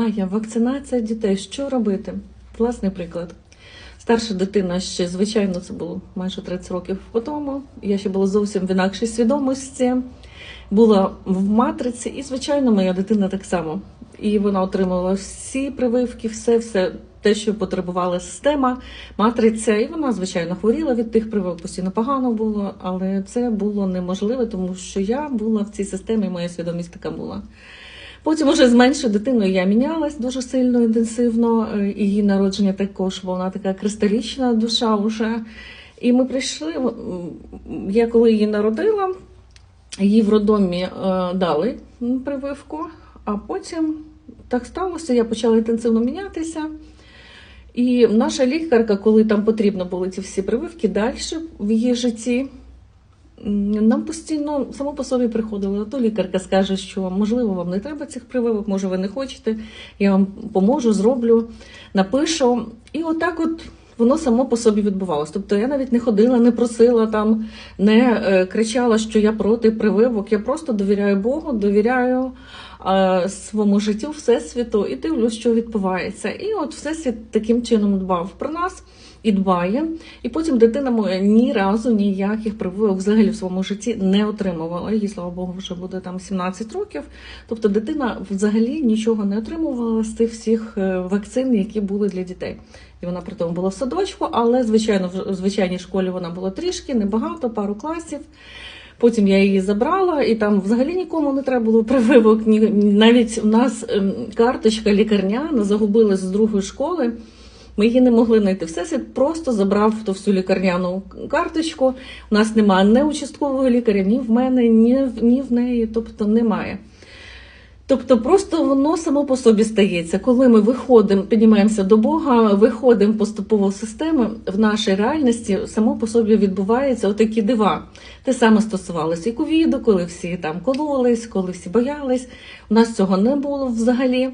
А я вакцинація дітей. Що робити? Власний приклад. Старша дитина ще, звичайно, це було майже 30 років по тому. Я ще була зовсім в інакшій свідомості, була в матриці, і, звичайно, моя дитина так само. І вона отримала всі прививки, все, все те, що потребувала система, матриця. І вона, звичайно, хворіла від тих прививок, постійно погано було, але це було неможливо, тому що я була в цій системі, моя свідомість така була. Потім уже з меншою дитиною я мінялась дуже сильно інтенсивно. е, Її народження також вона така кристалічна душа вже. І ми прийшли. Я коли її народила, їй в роддомі е, дали прививку, а потім так сталося, я почала інтенсивно мінятися. І наша лікарка, коли там потрібно були ці всі прививки далі в її житті, нам постійно само по собі приходило. То лікарка скаже, що можливо вам не треба цих прививок, може ви не хочете, я вам поможу, зроблю, напишу. І отак от воно само по собі відбувалося. Тобто я навіть не ходила, не просила там, не е, кричала, що я проти прививок. Я просто довіряю Богу, довіряю е, своєму життю, всесвіту і дивлюсь, що відбувається. І от всесвіт таким чином дбав про нас і дбає. І потім дитина моя ні разу ніяких прививок взагалі в своєму житті не отримувала. Їй, слава Богу, вже буде там 17 років. Тобто дитина взагалі нічого не отримувала з тих всіх е, вакцин, які були для дітей. І вона при тому була в садочку, але звичайно, в звичайній школі вона була трішки, небагато, пару класів. Потім я її забрала, і там взагалі нікому не треба було прививок. Навіть у нас ем, карточка лікарняна загубилась з другої школи. Ми її не могли знайти. Всесвіт просто забрав ту всю лікарняну карточку. У нас немає ні участкового лікаря, ні в мене, ні, ні в неї, тобто немає. Тобто просто воно само по собі стається. Коли ми виходимо, піднімаємося до Бога, виходимо поступово в системи, в нашій реальності само по собі відбуваються отакі дива. Те саме стосувалося і ковіду, коли всі там кололись, коли всі боялись. У нас цього не було взагалі.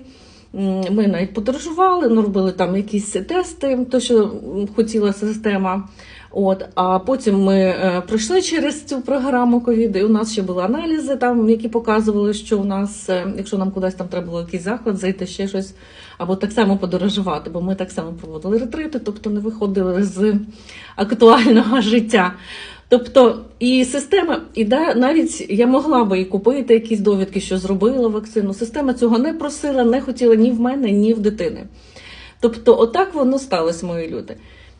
Ми навіть подорожували, ну, робили там якісь тести, то що хотіла система. От, а потім ми е, пройшли через цю програму ковіду, і у нас ще були аналізи, там, які показували, що у нас, е, якщо нам кудись там треба було якийсь заклад, зайти ще щось, або так само подорожувати, бо ми так само проводили ретрити, тобто не виходили з актуального життя. Тобто і система, і да, навіть я могла би і купити якісь довідки, що зробила вакцину. Система цього не просила, не хотіла ні в мене, ні в дитини. Тобто, отак воно сталося, мої люди.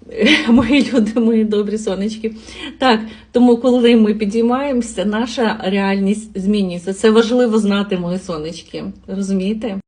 Мої люди, мої добрі сонечки. Так, тому коли ми підіймаємося, наша реальність змінюється. Це важливо знати, мої сонечки. Розумієте?